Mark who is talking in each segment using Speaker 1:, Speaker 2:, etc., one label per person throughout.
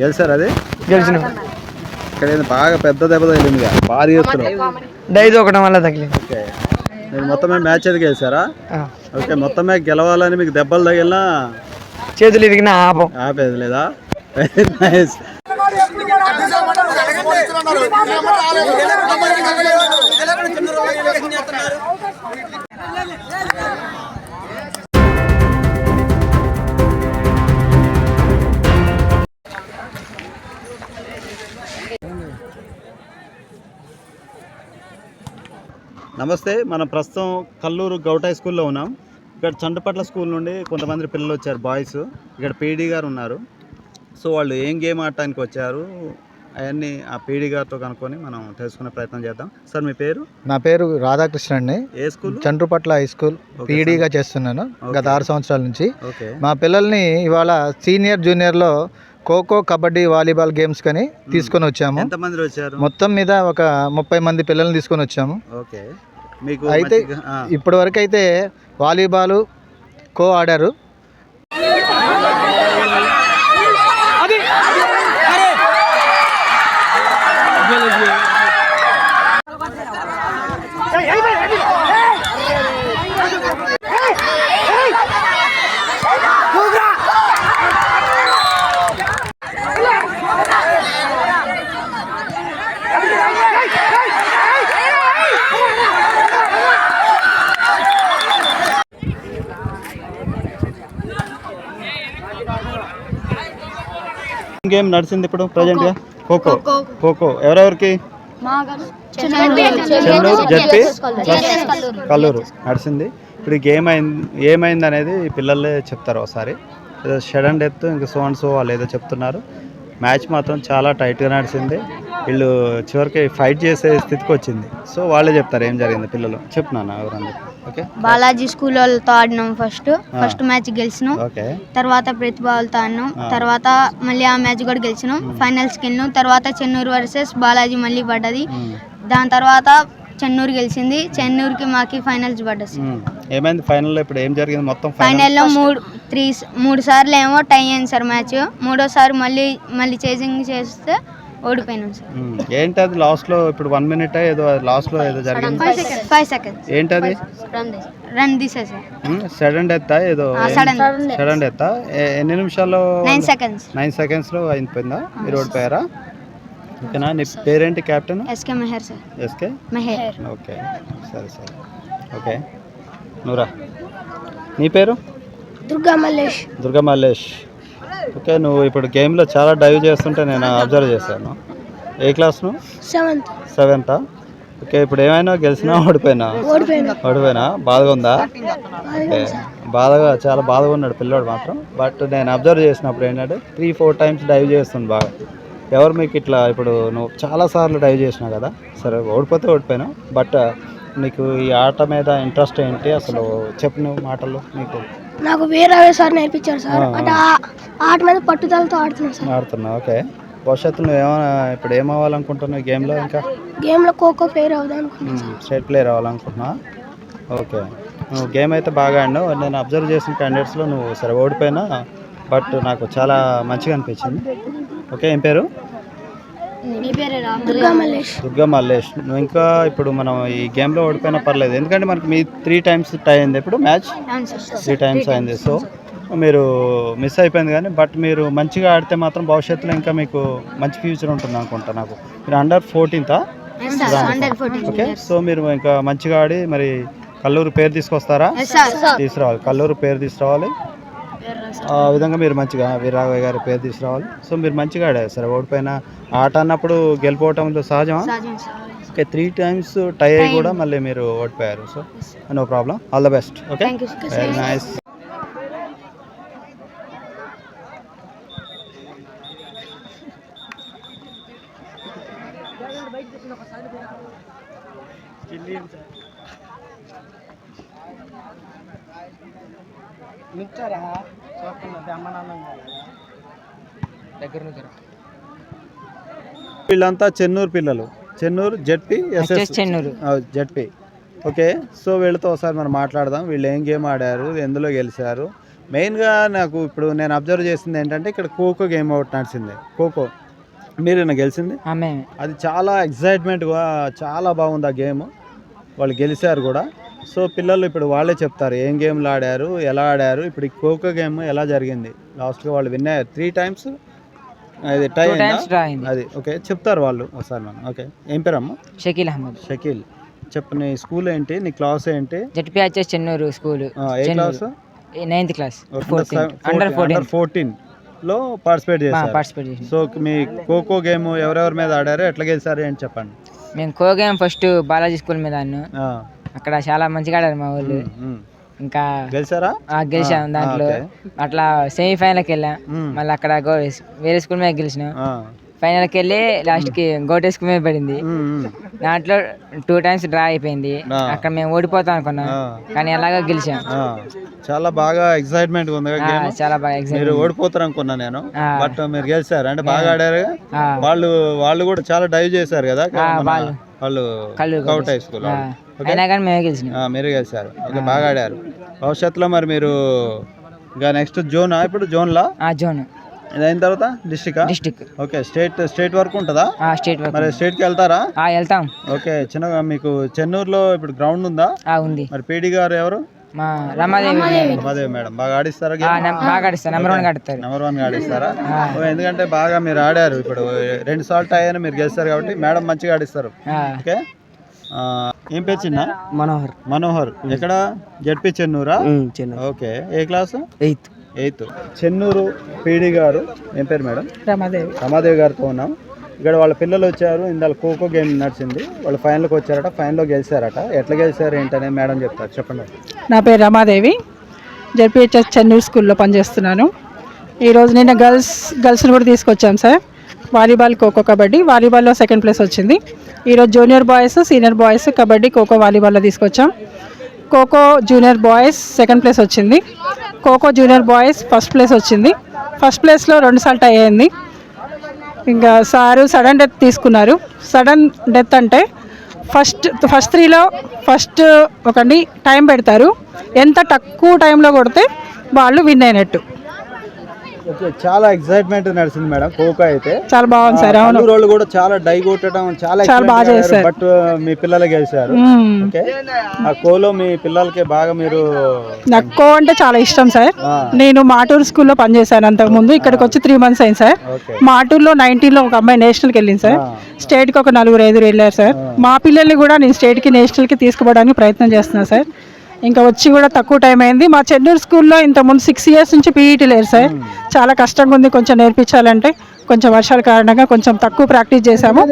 Speaker 1: గెలిచారు అది?
Speaker 2: గెలిచిన.
Speaker 1: ఇక్కడ బాగా పెద్ద దెబ్బ తగిలింది భారీ ఎత్తున.
Speaker 2: డైజ్ ఒకటం వల్ల తగిలింది.
Speaker 1: ఓకే. మీరు మొత్తమే మ్యాచ్ అది గెలిచారా. ఓకే మొత్తమే గెలవాలని మీకు దెబ్బలు తగిలినా
Speaker 2: చేతులు ఇరిగిన ఆపం.
Speaker 1: ఆపేది లేదా నైస్ నమస్తే మనం ప్రస్తుతం కల్లూరు గౌట్ హై స్కూల్లో ఉన్నాం. ఇక్కడ చండపట్ల స్కూల్ నుండి కొంతమంది పిల్లలు వచ్చారు బాయ్స్. ఇక్కడ పీడీ గారు ఉన్నారు. సో వాళ్ళు ఏం గేమ్ ఆడటానికి వచ్చారు అవన్నీ ఆ పీడీ గారితో కనుక్కొని మనం తెలుసుకునే ప్రయత్నం చేద్దాం. సార్ మీ పేరు?
Speaker 3: నా పేరు రాధాకృష్ణ అండి.
Speaker 1: ఏ స్కూల్?
Speaker 3: Chandrupatla high school. పీడీగా చేస్తున్నాను గత. ఆరు సంవత్సరాల నుంచి. మా పిల్లల్ని ఇవాళ సీనియర్ జూనియర్లో ఖోఖో కబడ్డీ వాలీబాల్ గేమ్స్ కని తీసుకొని వచ్చాము.
Speaker 1: ఎంతమంది వచ్చారు?
Speaker 3: మొత్తం మీద ఒక ముప్పై మంది పిల్లల్ని తీసుకొని వచ్చాము.
Speaker 1: ఓకే. మీకు
Speaker 3: అయితే
Speaker 1: మంచిగా- ఆ,
Speaker 3: ఇప్పటి వరకు అయితే వాలీబాల్ ఖో ఆడారు.
Speaker 1: గేమ్ నడిచింది ఇప్పుడు ప్రజెంట్గా? ఖోఖో. ఖోఖో. ఎవరెవరికి? చెన్నూరు. జడ్పీ? కల్లూరు. నడిచింది. ఇప్పుడు గేమ్ అయింది ఏమైంది అనేది ఈ పిల్లలే చెప్తారు ఒకసారి. ఏదో షడ్ అండ్ డెత్ ఇంకా సో అండ్ సో వాళ్ళు ఏదో చెప్తున్నారు. మ్యాచ్ మాత్రం చాలా టైట్గా నడిచింది. వీళ్ళు చివరికి ఫైట్ చేసే స్థితికి వచ్చింది. సో వాళ్ళే చెప్తారు ఏం జరిగింది పిల్లలు. చెప్పు నాన్న ఎవరన్నా ఓకే?
Speaker 4: బాలాజీ స్కూల్ వాళ్ళతో ఆడినాం ఫస్ట్ ఫస్ట్ మ్యాచ్ గెలిచినాం.
Speaker 1: ఓకే.
Speaker 4: తర్వాత ప్రతిభ వాళ్ళతో ఆడినాం. తర్వాత మళ్ళీ ఆ మ్యాచ్ కూడా గెలిచినాం. ఫైనల్స్కి వెళ్ళినాం. తర్వాత చెన్నూరు వర్సెస్ బాలాజీ మళ్ళీ పడ్డది. దాని తర్వాత చెన్నూరు గెలిచింది. చెన్నూరుకి మాకి ఫైనల్స్ పడ్డది.
Speaker 1: ఏమైంది ఫైనల్లో ఇప్పుడు ఏం జరిగింది? మొత్తం ఫైనల్
Speaker 4: ఫైనల్లో మూడు త్రీ మూడు సార్లు ఏమో టై అయింది సార్ మ్యాచ్ మూడోసారి మళ్ళీ మళ్ళీ చేసింగ్ చేస్తే ఓడిపోయినాం సార్.
Speaker 1: ఏంటి అది లాస్ట్లో ఇప్పుడు వన్ మినిట్ ఏదో లాస్ట్లో ఏదో జరిగింది?
Speaker 4: ఫైవ్ సెకండ్స్
Speaker 1: ఏంటది?
Speaker 4: రన్ తీసే సార్.
Speaker 1: సడన్ డెత్ ఏదో. సడన్ డెత్ ఎన్ని నిమిషాల్లో
Speaker 4: నైన్ సెకండ్స్
Speaker 1: నైన్ సెకండ్స్లో అయిపోయిందా? మీరు ఓడిపోయారా? ఓకేనా? నీ పేరేంటి captain
Speaker 4: SK Mehar sir.
Speaker 1: SK
Speaker 4: Mehar
Speaker 1: okay. సరే సరే. ఓకే. నూరా. నీ పేరు?
Speaker 4: దుర్గా మల్లేష్.
Speaker 1: దుర్గా మల్లేష్. ఓకే నువ్వు ఇప్పుడు గేమ్లో చాలా డైవ్ చేస్తుంటే నేను అబ్జర్వ్ చేశాను. ఏ క్లాస్ నువ్వు
Speaker 4: సెవెంత్.
Speaker 1: సెవెంతా? ఓకే ఇప్పుడు ఏమైనా గెలిచినా ఓడిపోయినా?
Speaker 4: ఓడిపోయినా.
Speaker 1: బాధగా ఉందా? ఓకే బాధగా చాలా బాధగా ఉన్నాడు పిల్లోడు మాత్రం. బట్ నేను అబ్జర్వ్ చేసినప్పుడు ఏంటంటే త్రీ ఫోర్ టైమ్స్ డైవ్ చేస్తుంది బాగా. ఎవరు మీకు ఇట్లా ఇప్పుడు నువ్వు చాలా సార్లు డైవ్ చేసినావు కదా సరే ఓడిపోతే ఓడిపోయినా. బట్ నీకు ఈ ఆట మీద ఇంట్రెస్ట్ ఏంటి? అసలు చెప్పు నువ్వు మాటలు నీకు.
Speaker 4: నాకు వేరే సార్ నేర్పించారు సార్. అంటే ఆట మీద పట్టుదలతో ఆడుతున్నాను సార్.
Speaker 1: ఆడుతున్నావు? ఓకే. భవిష్యత్తులో నువ్వు ఏమైనా ఇప్పుడు ఏం అవ్వాలనుకుంటున్నావు గేమ్లో ఇంకా?
Speaker 4: గేమ్లో ఖోఖో ప్లేయర్ అవుదాం
Speaker 1: స్టేట్ ప్లేయర్ అవ్వాలనుకుంటున్నా ఓకే. నువ్వు గేమ్ అయితే బాగా ఆడినావు. నేను అబ్జర్వ్ చేసిన క్యాండిడేట్స్లో నువ్వు సరే ఓడిపోయినా బట్ నాకు చాలా మంచిగా అనిపించింది. ఓకే ఏం పేరే?
Speaker 4: దుర్గా మల్లేష్.
Speaker 1: ఇంకా ఇప్పుడు మనం ఈ గేమ్లో ఓడిపోయినా పర్లేదు. ఎందుకంటే మనకి మీ త్రీ టైమ్స్ టై అయింది ఇప్పుడు మ్యాచ్? త్రీ టైమ్స్ అయింది. సో మీరు మిస్ అయిపోయింది కానీ బట్ మీరు మంచిగా ఆడితే మాత్రం భవిష్యత్తులో ఇంకా మీకు మంచి ఫ్యూచర్ ఉంటుంది అనుకుంటా నాకు. మీరు అండర్ ఫోర్టీన్తా ఓకే సో మీరు ఇంకా మంచిగా ఆడి మరి కల్లూరు పేరు తీసుకొస్తారా? తీసుకురావాలి. కల్లూరు పేరు తీసుకురావాలి. ఆ విధంగా మీరు మంచిగా వీరాఘవయ్య గారి పేరు తీసుకురావాలి. సో మీరు మంచిగా ఆడారు సరే. ఓడిపోయిన ఆట అన్నప్పుడు గెలిపోవటంలో సహజమా? ఓకే త్రీ టైమ్స్ టై అయ్యి కూడా మళ్ళీ మీరు ఓడిపోయారు. So no problem all the best okay very nice వీళ్ళంతా చెన్నూరు పిల్లలు. Chennur ZP SS.
Speaker 2: Chennur.
Speaker 1: ZP. Okay so వీళ్ళతో ఒకసారి మనం మాట్లాడదాం. వీళ్ళు ఏం గేమ్ ఆడారు ఎందులో గెలిచారు. మెయిన్గా నాకు ఇప్పుడు నేను అబ్జర్వ్ చేసింది ఏంటంటే ఇక్కడ ఖోఖో గేమ్ ఒకటి నడిచింది. ఖోఖో. మీరేనా గెలిచింది?
Speaker 2: ఆమె
Speaker 1: అది చాలా ఎగ్జైట్మెంట్గా చాలా బాగుంది ఆ గేమ్. వాళ్ళు గెలిచారు కూడా. సో పిల్లలు ఇప్పుడు వాళ్ళే చెప్తారు ఏం గేమ్లు ఆడారు ఎలా ఆడారు ఇప్పుడు ఈ ఖోఖో గేమ్ ఎలా జరిగింది? లాస్ట్గా వాళ్ళు విన్ అయ్యారు. త్రీ టైమ్స్ అది టై అది ఓకే. చెప్తారు వాళ్ళు ఒకసారి మనం. ఓకే. ఏం పేరమ్మా?
Speaker 2: షకీల్ అహ్మద్.
Speaker 1: షకీల్. చెప్పు నీ స్కూల్ ఏంటి? నీ క్లాస్ ఏంటి?
Speaker 2: ZPHS Chennur school.
Speaker 1: ఏ class?
Speaker 2: Ninth class. Under fourteen
Speaker 1: ఫోర్టీన్లో పార్టిసిపేట్ చేశారు. సో మీ ఖోఖో గేమ్ ఎవరెవరి మీద ఆడారు? ఎట్లా గెలిచారు? ఏంటి చెప్పండి.
Speaker 2: మేము kho game first Balaji school మీద ఆడినాం. అక్కడ చాలా మంచిగా ఆడారు మా వాళ్ళు. ఇంకా
Speaker 1: గెలిచారా?
Speaker 2: ఆ, గెలిచాం దాంట్లో. అట్లా సెమీఫైనల్కి వెళ్ళాం. మళ్ళీ అక్కడ గో- వేరే స్కూల్ మీద గెలిచినాం. ఫైనల్కి వెళ్ళి లాస్ట్కి గోటే స్కూల్ మీద పడింది. దాంట్లో టూ టైమ్స్ డ్రా అయిపోయింది. అక్కడ మేము ఓడిపోతాం అనుకున్నాం. కానీ ఎలాగో గెలిచాం.
Speaker 1: చాలా బాగా ఎక్సైట్మెంట్ ఉంది
Speaker 2: చాలా బాగా
Speaker 1: మీరు ఓడిపోతారు అనుకున్నా నేను. బట్ మీరు గెలిచారు. అంటే బాగా ఆడారు. వాళ్ళు వాళ్ళు కూడా చాలా డైవ్ చేశారు కదా
Speaker 2: వాళ్ళు.
Speaker 1: వాళ్ళు
Speaker 2: కళ్ళు
Speaker 1: కౌట్ హై స్కూల్
Speaker 2: అయినా కానీ మేమే గెలిచినాం.
Speaker 1: మీరు గెలిచారు. ఓకే బాగా ఆడారు. భవిష్యత్తులో మరి మీరు ఇంకా నెక్స్ట్ జోనా? ఇప్పుడు జోన్లా?
Speaker 2: ఆ జోన్.
Speaker 1: ఇది అయిన తర్వాత డిస్టికా
Speaker 2: డిస్టిక్.
Speaker 1: ఓకే స్టేట్ స్టేట్ వరకు ఉంటుందా?
Speaker 2: ఆ స్టేట్ వరకు
Speaker 1: మరి స్టేట్కి వెళ్తారా?
Speaker 2: ఆ వెళ్తాం.
Speaker 1: ఓకే చిన్నగా మీకు చెన్నూరులో ఇప్పుడు గ్రౌండ్ ఉందా?
Speaker 2: ఆ ఉంది.
Speaker 1: మరి పీడి గారు ఎవరు?
Speaker 2: మా రమాదేవి
Speaker 1: రమాదేవి మేడం. బాగా ఆడిస్తారా
Speaker 2: బాగా ఆడిస్తారు. నెంబర్ వన్ ఆడతారు.
Speaker 1: నెంబర్ వన్ ఆడిస్తారా? ఓ, ఎందుకంటే బాగా మీరు ఆడారు. ఇప్పుడు రెండు సార్లు అయ్యాను మీరు గెలిస్తారు కాబట్టి మేడం మంచిగా ఆడిస్తారు.
Speaker 2: ఆ,
Speaker 1: ఓకే? ఏం పేరు చిన్న?
Speaker 2: మనోహర్.
Speaker 1: మనోహర్. ఎక్కడ? జడ్పి చెన్నూరా? ఓకే. ఏ class?
Speaker 2: Eighth.
Speaker 1: Eighth. Chennur PD గారు. ఏం పేరు మేడం?
Speaker 2: రమాదేవి.
Speaker 1: రమాదేవి గారితో ఉన్నాం. ఇక్కడ వాళ్ళ పిల్లలు వచ్చారు. ఇందాక ఖోఖో గేమ్ నడిచింది. వాళ్ళు ఫైనల్కి వచ్చారట. ఫైనల్లో గెలిచారట. ఎట్లా గెలిచారు ఏంటనే మేడం చెప్తారు. చెప్పండి.
Speaker 5: నా పేరు రమాదేవి. జెడ్పిహెచ్ఎస్ చెన్నూరు స్కూల్లో పనిచేస్తున్నాను. ఈరోజు నిన్న గర్ల్స్ గర్ల్స్ని కూడా తీసుకొచ్చాం సార్. వాలీబాల్ ఖోఖో కబడ్డీ. వాలీబాల్లో సెకండ్ ప్లేస్ వచ్చింది. ఈరోజు junior boys senior boys kabaddi kho kho వాలీబాల్లో తీసుకొచ్చాం. Kho kho junior boys second place వచ్చింది. Kho kho junior boys first place వచ్చింది. ఫస్ట్ ప్లేస్లో రెండుసార్లు టై అయింది. ఇంకా సారు సడన్ డెత్ తీసుకున్నారు. సడన్ డెత్ అంటే ఫస్ట్ ఫస్ట్ త్రీలో ఫస్ట్ ఒకటి టైం పెడతారు. ఎంత తక్కువ టైంలో కొడితే వాళ్ళు విన్ అయినట్టు.
Speaker 1: చాలా ఎక్సైట్మెంట్ నడిచింది మేడం ఖోఖో అయితే.
Speaker 5: చాలా బాగుంది సార్ అవును.
Speaker 1: వాళ్ళు కూడా చాలా డై కొట్టడం చాలా
Speaker 5: చాలా బాగా చేశారు.
Speaker 1: బట్ మీ పిల్లలు గెలిచారు. ఓకే. ఆ కోలో మీ పిల్లలకి బాగా మీరు
Speaker 5: నాకు ఖో అంటే చాలా ఇష్టం సార్. నేను మాటూరు స్కూల్లో పనిచేశాను అంతకుముందు ఇక్కడికి వచ్చి త్రీ మంత్స్ అయింది సార్. మాటూరులో నైన్టీన్లో ఒక అమ్మాయి నేషనల్కి వెళ్ళింది సార్. స్టేట్కి ఒక నలుగురు ఐదుగురు వెళ్ళారు సార్. మా పిల్లల్ని కూడా నేను స్టేట్కి నేషనల్కి తీసుకుపోవడానికి ప్రయత్నం చేస్తున్నాను సార్. ఇంకా వచ్చి కూడా తక్కువ టైం అయింది. మా చెన్నూరు స్కూల్లో ఇంతకుముందు సిక్స్ ఇయర్స్ నుంచి పీఈటీ లేరు సార్. చాలా కష్టంగా ఉంది కొంచెం నేర్పించాలంటే. కొంచెం వర్షాల కారణంగా కొంచెం తక్కువ ప్రాక్టీస్ చేశాము.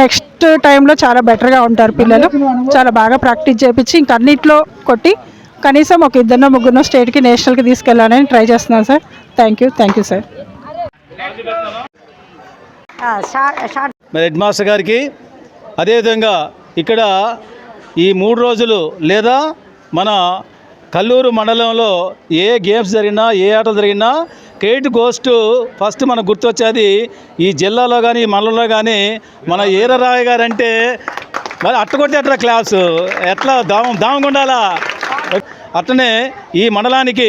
Speaker 5: నెక్స్ట్ టైంలో చాలా బెటర్గా ఉంటారు పిల్లలు. చాలా బాగా ప్రాక్టీస్ చేయించి ఇంక అన్నిట్లో కొట్టి కనీసం ఒక ఇద్దరినో ముగ్గురునో స్టేట్కి నేషనల్కి తీసుకెళ్ళాలని ట్రై చేస్తున్నాను sir. Thank you thank you sir
Speaker 6: మరి హెడ్ మాస్టర్ గారికి అదేవిధంగా ఇక్కడ ఈ మూడు రోజులు లేదా మన కల్లూరు మండలంలో ఏ గేమ్స్ జరిగినా ఏ ఆటలు జరిగినా క్రెడిట్ గోస్ట్ ఫస్ట్ మనకు గుర్తొచ్చేది ఈ జిల్లాలో కానీ ఈ మండలంలో కానీ మన ఈరరాయ గారు అంటే మరి అట్టకొట్టి అట్లా క్లాసు? ఎట్లా దామ దామగుండాలా అట్లనే ఈ మండలానికి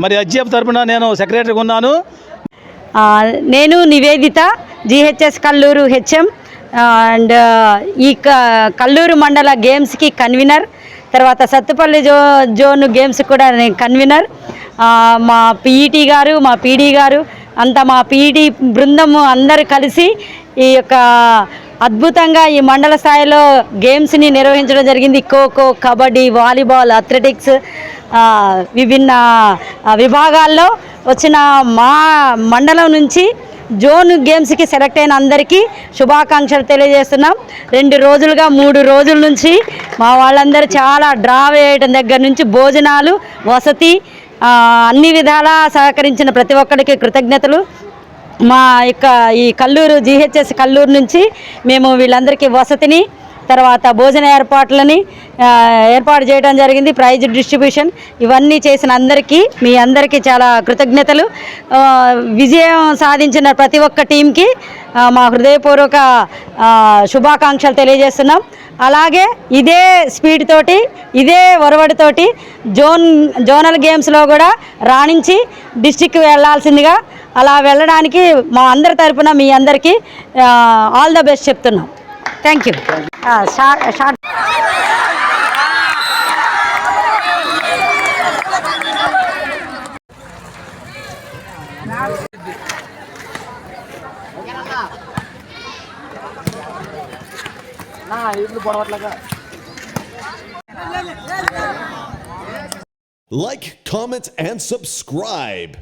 Speaker 6: మరి అజ్జప్ తరఫున నేను సెక్రటరీగా ఉన్నాను.
Speaker 7: నేను Nivedita GHS Kallur HM and ఈ క- కల్లూరు మండల గేమ్స్కి కన్వీనర్. తర్వాత సత్తుపల్లి జో జోన్ గేమ్స్ కూడా నేను కన్వీనర్. మా పీఈటీ గారు మా పీడీ గారు అంతా మా పీఈటీ బృందము అందరు కలిసి ఈ యొక్క అద్భుతంగా ఈ మండల స్థాయిలో గేమ్స్ని నిర్వహించడం జరిగింది. ఖోఖో కబడ్డీ వాలీబాల్ అథ్లెటిక్స్ విభిన్న విభాగాల్లో వచ్చిన మా మండలం నుంచి జోన్ గేమ్స్కి సెలెక్ట్ అయిన అందరికీ శుభాకాంక్షలు తెలియజేస్తున్నాం. రెండు రోజులుగా మూడు రోజుల నుంచి మా వాళ్ళందరూ చాలా డ్రా వేయడం దగ్గర నుంచి భోజనాలు వసతి అన్ని విధాలా సహకరించిన ప్రతి ఒక్కరికి కృతజ్ఞతలు. మా యొక్క ఈ కల్లూరు జీహెచ్ఎస్ కల్లూరు నుంచి మేము వీళ్ళందరికీ వసతిని తర్వాత భోజన ఏర్పాట్లని ఏర్పాటు చేయడం జరిగింది. ప్రైజ్ డిస్ట్రిబ్యూషన్ ఇవన్నీ చేసిన అందరికీ మీ అందరికీ చాలా కృతజ్ఞతలు. విజయం సాధించిన ప్రతి ఒక్క టీంకి మా హృదయపూర్వక శుభాకాంక్షలు తెలియజేస్తున్నాం. అలాగే ఇదే స్పీడ్ తోటి ఇదే ఒరవడితోటి జోన్ జోనల్ గేమ్స్లో కూడా రాణించి డిస్టిక్ వెళ్ళాల్సిందిగా అలా వెళ్ళడానికి మా అందరి తరపున మీ అందరికీ ఆల్ ద బెస్ట్ చెప్తున్నాం. Thank you short
Speaker 8: Like, comment, and subscribe.